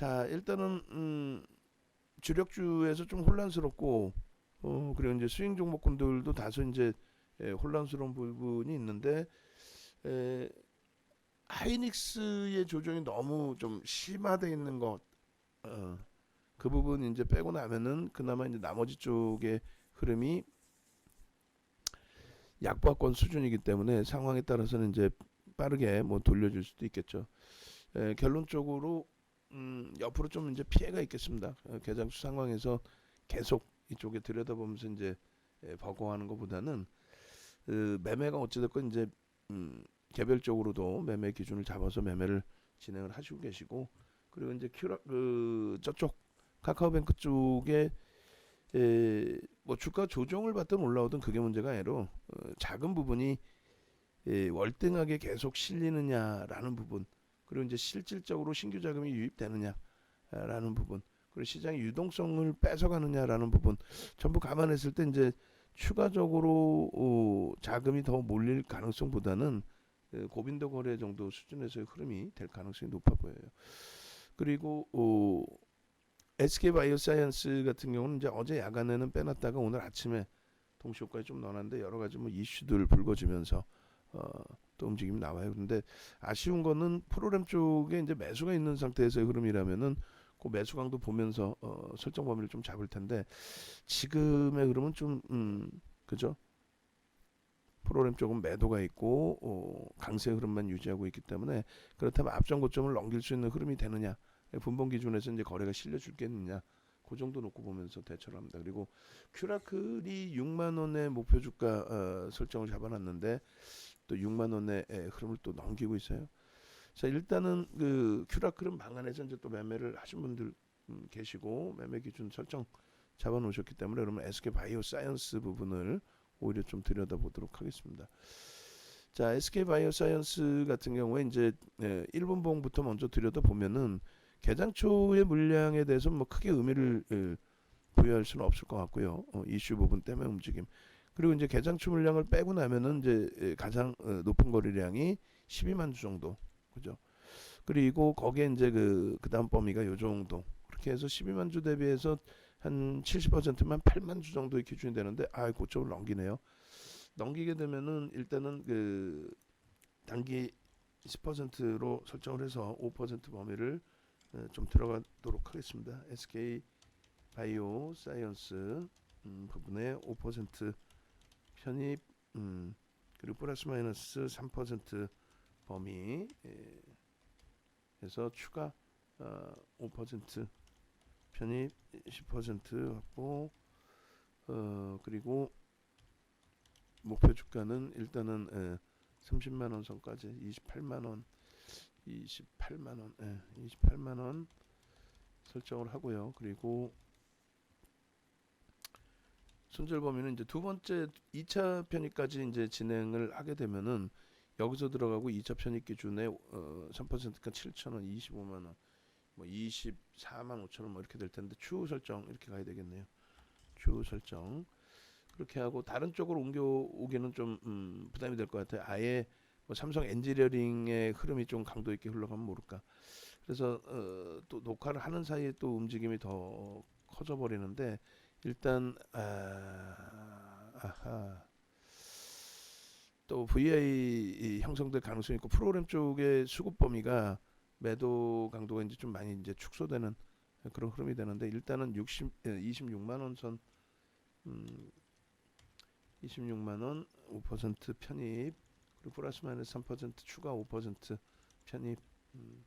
자 일단은 음, 주력주에서 좀 혼란스럽고 어 그리고 이제 스윙 종목군들도 다소 이제 예, 혼란스러운 부분이 있는데 에, 하이닉스의 조정이 너무 좀 심화돼 있는 것, 어, 그 부분 이제 빼고 나면은 그나마 이제 나머지 쪽의 흐름이 약보합권 수준이기 때문에 상황에 따라서는 이제 빠르게 뭐 돌려줄 수도 있겠죠. 에, 결론적으로 음, 옆으로 좀 이제 피해가 있겠습니다. 어, 개장수 상황에서 계속 이쪽에 들여다보면서 이제 에, 버거워하는 것보다는 그 매매가 어찌됐건 이제 음, 개별적으로도 매매 기준을 잡아서 매매를 진행을 하시고 계시고 그리고 이제 큐라 그 저쪽 카카오뱅크 쪽에 에, 뭐 주가 조정을 받든 올라오든 그게 문제가 아니라 어, 작은 부분이 에, 월등하게 계속 실리느냐라는 부분 그리고 이제 실질적으로 신규 자금이 유입되느냐라는 부분 그리고 시장의 유동성을 뺏어가느냐라는 부분 전부 감안했을 때 이제 추가적으로 어, 자금이 더 몰릴 가능성보다는 그 고빈도 거래 정도 수준에서의 흐름이 될 가능성이 높아 보여요. 그리고 어, SK 바이오사이언스 같은 경우는 이제 어제 야간에는 빼놨다가 오늘 아침에 동시효과에 좀 넣었는데 여러 가지 뭐 이슈들 불거지면서 어, 또 움직임이 나와요. 근데 아쉬운 거는 프로그램 쪽에 이제 매수가 있는 상태에서의 흐름이라면은 그 매수 강도 보면서 어, 설정 범위를 좀 잡을 텐데 지금의 흐름은 좀 음, 그죠? 프로그램 쪽은 매도가 있고 어, 강세 흐름만 유지하고 있기 때문에 그렇다면 앞전 고점을 넘길 수 있는 흐름이 되느냐 분봉 기준에서 이제 거래가 실려 줄겠느냐 그 정도 놓고 보면서 대처를 합니다. 그리고 큐라클이 6만 원의 목표 주가 어, 설정을 잡아놨는데 또 6만 원의 에, 흐름을 또 넘기고 있어요. 자 일단은 그 큐라클은 방안에서 이제 또 매매를 하신 분들 음, 계시고 매매 기준 설정 잡아놓으셨기 때문에 그러면 SK 바이오 사이언스 부분을 오히려 좀 들여다보도록 하겠습니다. 자, SK 바이오 사이언스 같은 경우에 이제 예, 1분 봉부터 먼저 들여다보면은 개장 초의 물량에 대해서 뭐 크게 의미를 예, 부여할 수는 없을 것 같고요. 어, 이슈 부분 때문에 움직임. 그리고 이제 개장 초 물량을 빼고 나면은 이제 예, 가장 어, 높은 거래량이 12만 주 정도. 그죠? 그리고 거기에 이제 그 그다음 범위가 요 정도. 그렇게 해서 12만 주 대비해서 한 70%만 8만 주 정도의 기준이 되는데 아 고점을 넘기네요. 넘기게 되면은 일단은 그 단기 10%로 설정을 해서 5% 범위를 어, 좀 들어가도록 하겠습니다. SK 바이오 사이언스 음, 부분에 5% 편입 음, 그리고 플러스 마이너스 3% 범위 예, 추가 어, 5% 편입 10% 확보 어 그리고 목표 주가는 일단은 예, 30만 원 선까지 28만 원 28만 원 예, 28만 원 설정을 하고요. 그리고 손절 범위는 이제 두 번째 2차 편입까지 이제 진행을 하게 되면은 여기서 들어가고 2차 편입 기준에 어, 3%가 7천 원, 25만 원, 뭐 24만 5천 원뭐 이렇게 될 텐데 추후 설정 이렇게 가야 되겠네요. 추후 설정 그렇게 하고 다른 쪽으로 옮겨 오기는 좀 음, 부담이 될 것 같아요. 아예 뭐 삼성 엔지니어링의 흐름이 좀 강도 있게 흘러가면 모를까. 그래서 어, 또 녹화를 하는 사이에 또 움직임이 더 커져 버리는데 일단 아, 아하. 또 VI 형성될 가능성이 있고 프로그램 쪽의 수급 범위가 매도 강도가 이제 좀 많이 이제 축소되는 그런 흐름이 되는데 일단은 60 26만 원선 음, 26만 원 5% 편입 그리고 플러스 마이너스 3% 추가 5% 편입 음, 음,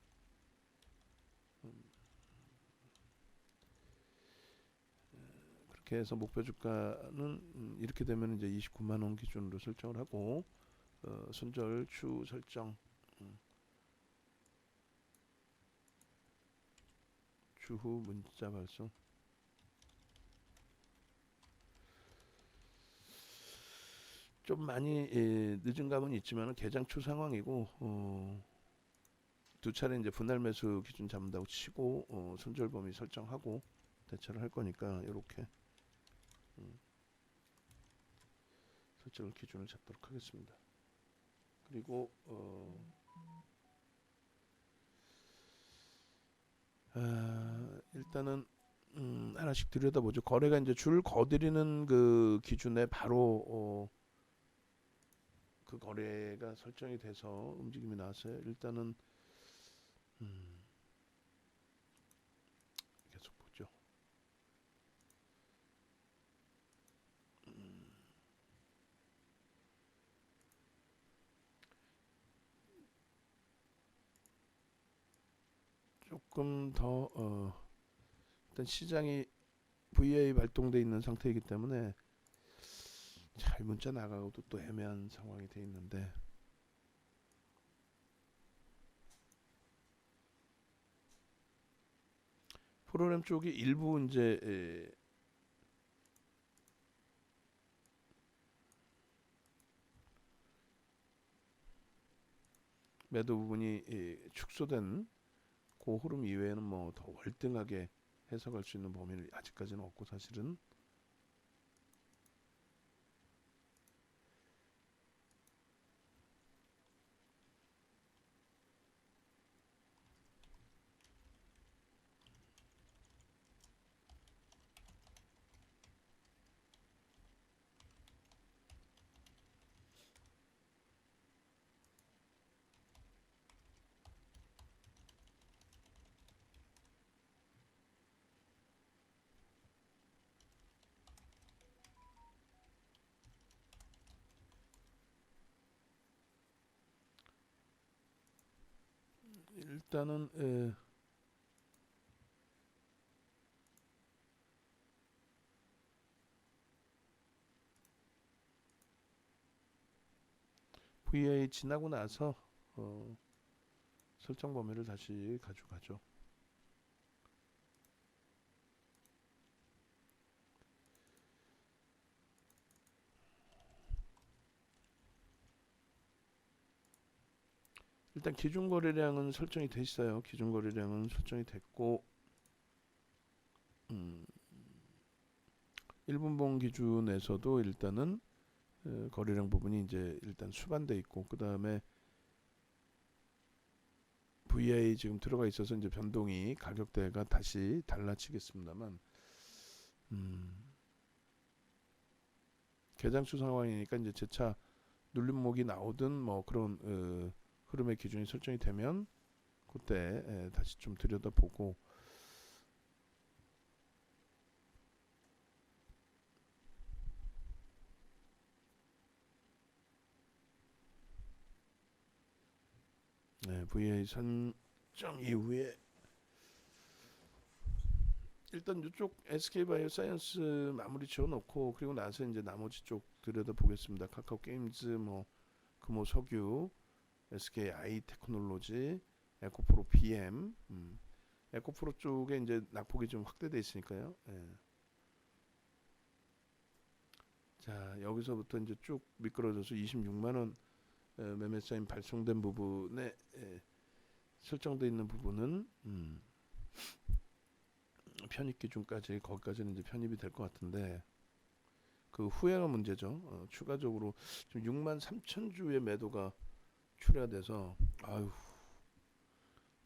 그렇게 해서 목표 주가는 음, 이렇게 되면 이제 29만 원 기준으로 설정을 하고 어, 손절 추 설정 음. 추후 문자 발송 좀 많이 예, 늦은 감은 있지만 개장 초 상황이고 어, 두 차례 이제 분할 매수 기준 잡는다고 치고 어, 손절 범위 설정하고 대처를 할 거니까 이렇게 음, 설정을 기준을 잡도록 하겠습니다. 그리고 어, 아, 일단은 음, 하나씩 들여다보죠. 거래가 이제 줄 거드리는 그 기준에 바로 어, 그 거래가 설정이 돼서 움직임이 나왔어요. 일단은 음, 계속 보죠. 음, 조금 더 어, 일단 시장이 VA 발동돼 있는 상태이기 때문에 잘 문자 나가고도 또 애매한 상황이 돼 있는데. 프로그램 쪽이 일부 이제 에, 매도 부분이 에, 축소된 그 흐름 이외에는 뭐 더 월등하게 해석할 수 있는 범위는 아직까지는 없고 사실은 일단은 에, VA 지나고 나서 어, 설정 범위를 다시 가져가죠. 일단 기준 거래량은 설정이 돼 있어요. 기준 거래량은 설정이 됐고 음, 1분봉 기준에서도 일단은 어, 거래량 부분이 이제 일단 수반돼 있고 그 다음에 VI 지금 들어가 있어서 이제 변동이 가격대가 다시 달라지겠습니다만 음, 개장수 상황이니까 이제 재차 눌림목이 나오든 뭐 그런 어, 흐름의 기준이 설정이 되면 그때 에, 다시 좀 들여다보고 네, VA 선정 이후에 일단 이쪽 SK 바이오 사이언스 마무리 지어놓고 그리고 나서 이제 나머지 쪽 들여다 보겠습니다. 카카오 게임즈 뭐 금호 석유 SK 아이 테크놀로지 에코프로 BM 음. 에코프로 쪽에 이제 낙폭이 좀 확대돼 있으니까요. 예. 자 여기서부터 이제 쭉 미끄러져서 26만 원 에, 매매 사인 발송된 부분에 에, 설정돼 있는 부분은 음, 편입 기준까지 거기까지는 이제 편입이 될 것 같은데 그 후회가 문제죠. 어, 추가적으로 지금 6만 3천 주의 매도가 출해가 돼서 아유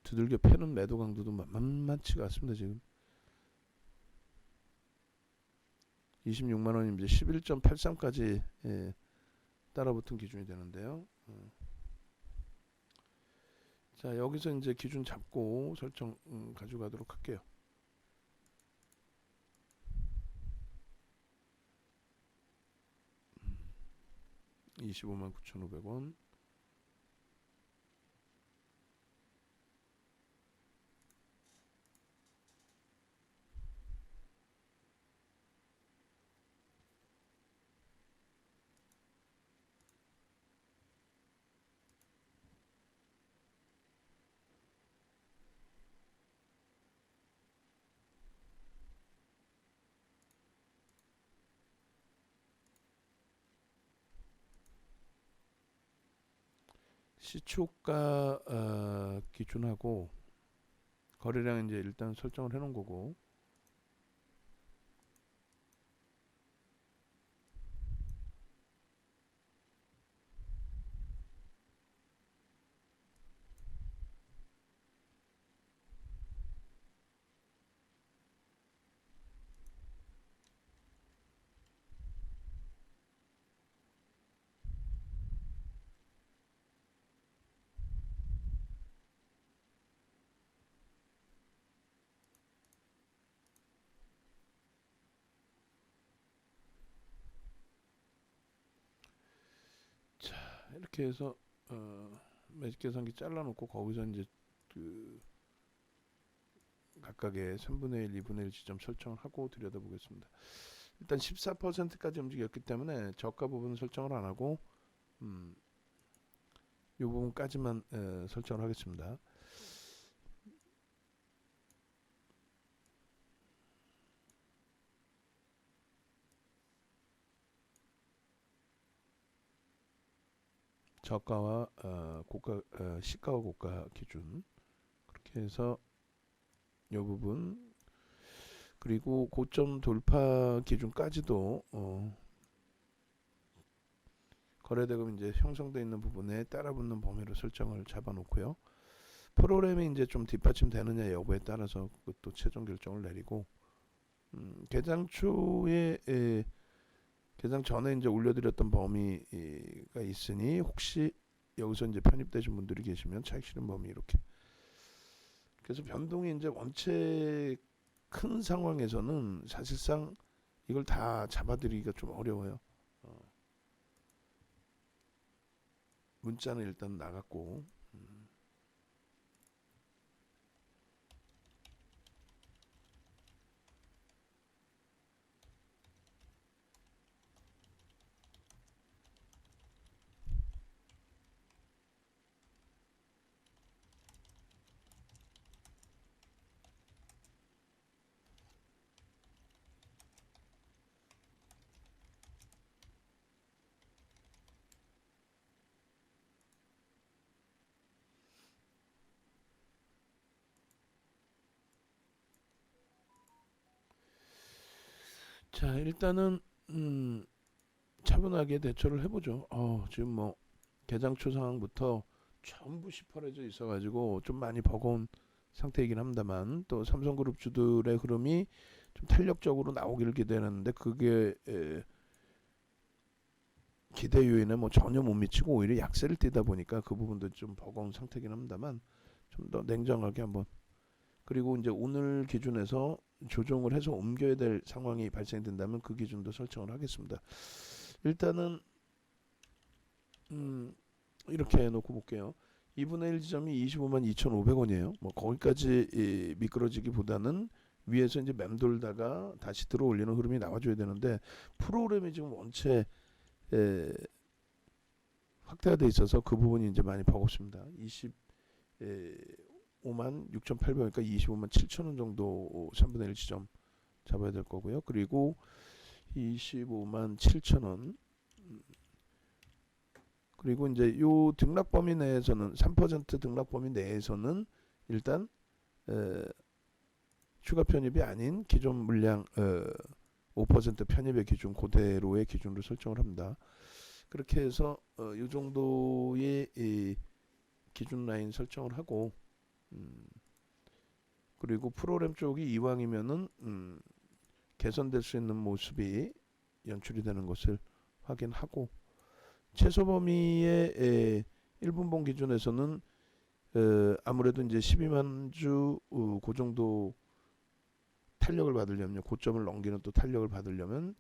두들겨 패는 매도 강도도 만- 만만치가 않습니다 지금 26만 원이면 이제 11.83까지 예, 따라붙은 기준이 되는데요. 어. 자 여기서 이제 기준 잡고 설정 음, 가져가도록 할게요. 음, 25만 9,500원. 시초가 어, 기준하고 거래량 이제 일단 설정을 해놓은 거고 이렇게 해서 어, 매직 계산기 잘라놓고 거기서 이제 그 각각의 3분의 1, 2분의 1 지점 설정을 하고 들여다보겠습니다. 일단 14%까지 움직였기 때문에 저가 부분 설정을 안 하고 음, 이 부분까지만 에, 설정을 하겠습니다. 저가와 어, 고가 어, 시가와 고가 기준 그렇게 해서 이 부분 그리고 고점 돌파 기준까지도 어, 거래대금 이제 형성돼 있는 부분에 따라붙는 범위로 설정을 잡아놓고요. 프로그램이 이제 좀 뒷받침되느냐 여부에 따라서 그것도 최종 결정을 내리고 음, 개장 초에 에, 개장 전에 이제 올려드렸던 범위가 있으니 혹시 여기서 이제 편입되신 분들이 계시면 차익 실현 범위 이렇게 그래서 변동이 이제 원체 큰 상황에서는 사실상 이걸 다 잡아들이기가 좀 어려워요. 어. 문자는 일단 나갔고 자 일단은 음, 차분하게 대처를 해보죠. 어, 지금 뭐 개장초 상황부터 전부 시퍼레져 있어가지고 좀 많이 버거운 상태이긴 합니다만 또 삼성그룹 주들의 흐름이 좀 탄력적으로 나오기를 기대하는데 그게 에, 기대 요인에 뭐 전혀 못 미치고 오히려 약세를 띠다 보니까 그 부분도 좀 버거운 상태긴 합니다만 좀 더 냉정하게 한번 그리고 이제 오늘 기준에서 조정을 해서 옮겨야 될 상황이 발생된다면 그 기준도 설정을 하겠습니다. 일단은 음 이렇게 해놓고 볼게요. 2분의 1 지점이 25만 2,500원이에요. 뭐 거기까지 이, 미끄러지기보다는 위에서 이제 맴돌다가 다시 들어올리는 흐름이 나와줘야 되는데 프로그램이 지금 원체 에, 확대가 돼 있어서 그 부분이 이제 많이 버겁습니다. 20 에, 5만 6,800원이니까 25만 7천 원 정도 3분의 1 지점 잡아야 될 거고요. 그리고 25만 7천 원 음, 그리고 이제 요 등락 범위 내에서는 3% 등락 범위 내에서는 일단 에, 추가 편입이 아닌 기존 물량 어, 5% 편입의 기준 그대로의 기준으로 설정을 합니다. 그렇게 해서 어, 이 정도의 이 기준 라인 설정을 하고 음, 그리고 프로그램 쪽이 이왕이면은 음, 개선될 수 있는 모습이 연출이 되는 것을 확인하고 최소 범위의 에, 1분봉 기준에서는 어, 아무래도 이제 12만 주 어, 그 정도 탄력을 받으려면 고점을 넘기는 또 탄력을 받으려면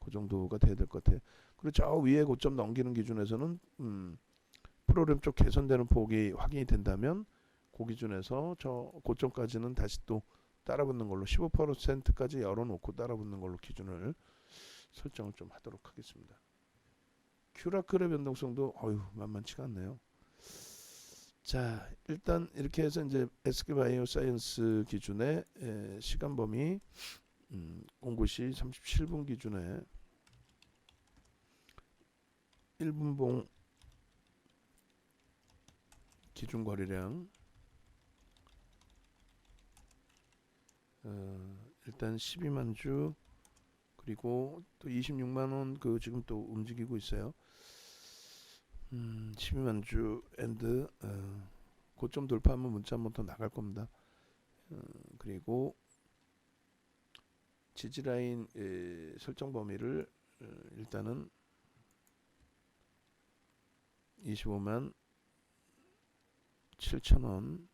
그 정도가 돼야 될 것 같아요. 그리고 저 위에 고점 넘기는 기준에서는 음, 프로그램 쪽 개선되는 폭이 확인이 된다면 그 기준에서 저 고점까지는 다시 또 따라붙는 걸로 15%까지 열어놓고 따라붙는 걸로 기준을 설정을 좀 하도록 하겠습니다. 큐라클의 변동성도 어휴 만만치가 않네요. 자 일단 이렇게 해서 이제 SK 바이오 사이언스 기준의 에, 시간 범위 음, 공구시 37분 기준에 1분봉 기준 거래량 어, 일단 12만 주 그리고 또 26만 원 그 지금 또 움직이고 있어요. 음, 12만 주 엔드 어, 고점 돌파하면 문자 한번 더 나갈 겁니다. 어, 그리고 지지 라인 에, 설정 범위를 어, 일단은 25만 7천 원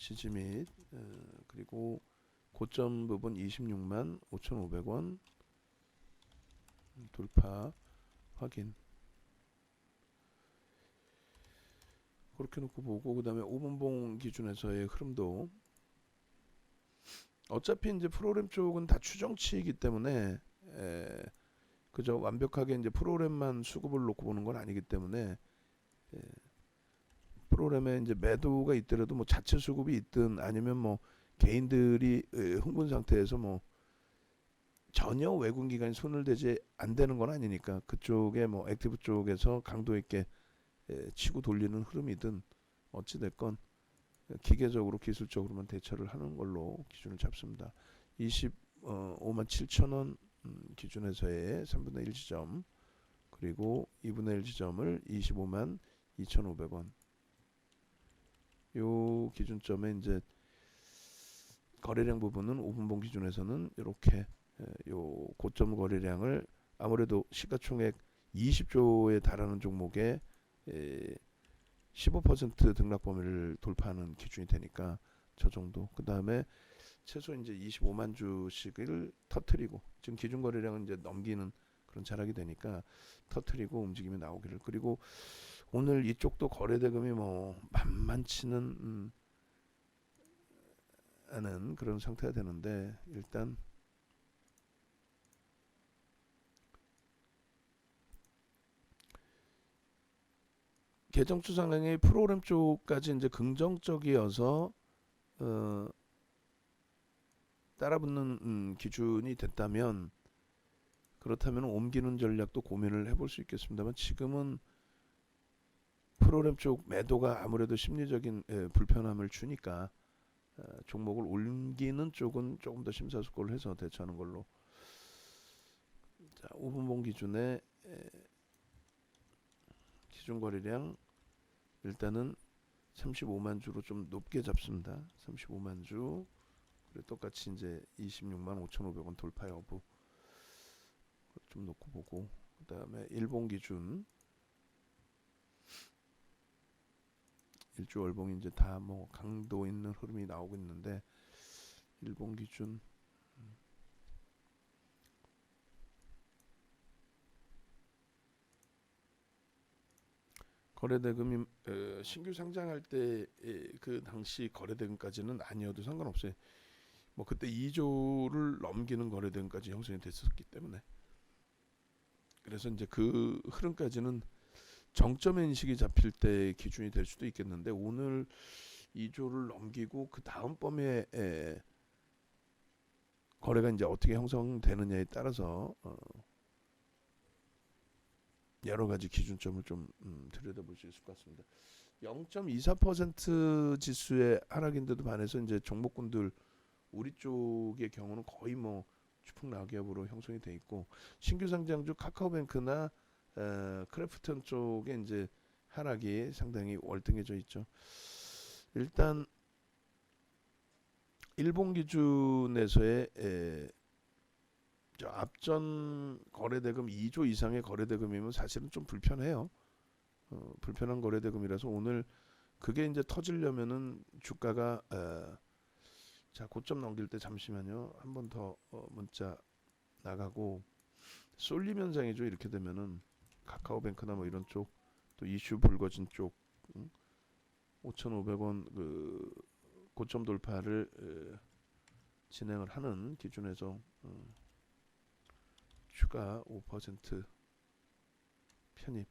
지지 및 어, 그리고 고점 부분 26만 5,500원 돌파 확인. 그렇게 놓고 보고 그 다음에 5분봉 기준에서의 흐름도. 어차피 이제 프로그램 쪽은 다 추정치이기 때문에 에, 그저 완벽하게 이제 프로그램만 수급을 놓고 보는 건 아니기 때문에 에, 프로그램에 이제 매도가 있더라도 뭐 자체 수급이 있든 아니면 뭐 개인들이 에, 흥분 상태에서 뭐 전혀 외국 기관이 손을 대지 안 되는 건 아니니까 그쪽에 뭐 액티브 쪽에서 강도 있게 에, 치고 돌리는 흐름이든 어찌 됐건 기계적으로 기술적으로만 대처를 하는 걸로 기준을 잡습니다. 25만 7천 원 음, 기준에서의 3분의 1 지점 그리고 2분의 1 지점을 25만 2,500원 요 기준점에 이제 거래량 부분은 5분봉 기준에서는 이렇게 요 고점 거래량을 아무래도 시가총액 20조에 달하는 종목에 에, 15% 등락 범위를 돌파하는 기준이 되니까 저 정도. 그 다음에 최소 이제 25만 주씩을 터트리고 지금 기준 거래량은 이제 넘기는 그런 자락이 되니까 터트리고 움직임이 나오기를 그리고 오늘 이쪽도 거래 대금이 뭐 만만치는 음, 않은 그런 상태가 되는데 일단 계정 추상량의 프로그램 쪽까지 이제 긍정적이어서 어, 따라붙는 음, 기준이 됐다면 그렇다면 옮기는 전략도 고민을 해볼 수 있겠습니다만 지금은 프로그램 쪽 매도가 아무래도 심리적인 에, 불편함을 주니까 어, 종목을 옮기는 쪽은 조금 더 심사숙고를 해서 대처하는 걸로. 자 5분봉 기준에 에, 기준 거래량 일단은 35만 주로 좀 높게 잡습니다. 35만 주. 그리고 똑같이 이제 26만 5,500원 돌파 여부 좀 놓고 보고 그 다음에 일봉 기준 일주 월봉이 이제 다 뭐 강도 있는 흐름이 나오고 있는데 일봉 기준 거래대금이 어, 신규 상장할 때 그 당시 거래대금까지는 아니어도 상관없어요. 뭐 그때 2조를 넘기는 거래대금까지 형성이 됐었기 때문에 그래서 이제 그 흐름까지는 정점의 인식이 잡힐 때 기준이 될 수도 있겠는데 오늘 2조를 넘기고 그 다음 범위에 에, 거래가 이제 어떻게 형성되느냐에 따라서 어, 여러 가지 기준점을 좀 음, 들여다볼 수 있을 것 같습니다. 0.24% 지수의 하락인데도 반해서 이제 종목군들 우리 쪽의 경우는 거의 뭐 추풍 낙엽으로 형성이 돼 있고 신규 상장주 카카오뱅크나 어, 크래프톤 쪽에 이제 하락이 상당히 월등해져 있죠. 일단 일본 기준에서의 에, 저 앞전 거래대금 2조 이상의 거래대금이면 사실은 좀 불편해요. 어, 불편한 거래대금이라서 오늘 그게 이제 터지려면은 주가가 어, 자 고점 넘길 때 잠시만요. 한 번 더 어, 문자 나가고 쏠림 현상이죠. 이렇게 되면은 카카오뱅크나 뭐 이런 쪽 또 이슈 불거진 쪽 응? 5,500원 그 고점 돌파를 에, 진행을 하는 기준에서 음, 추가 5% 편입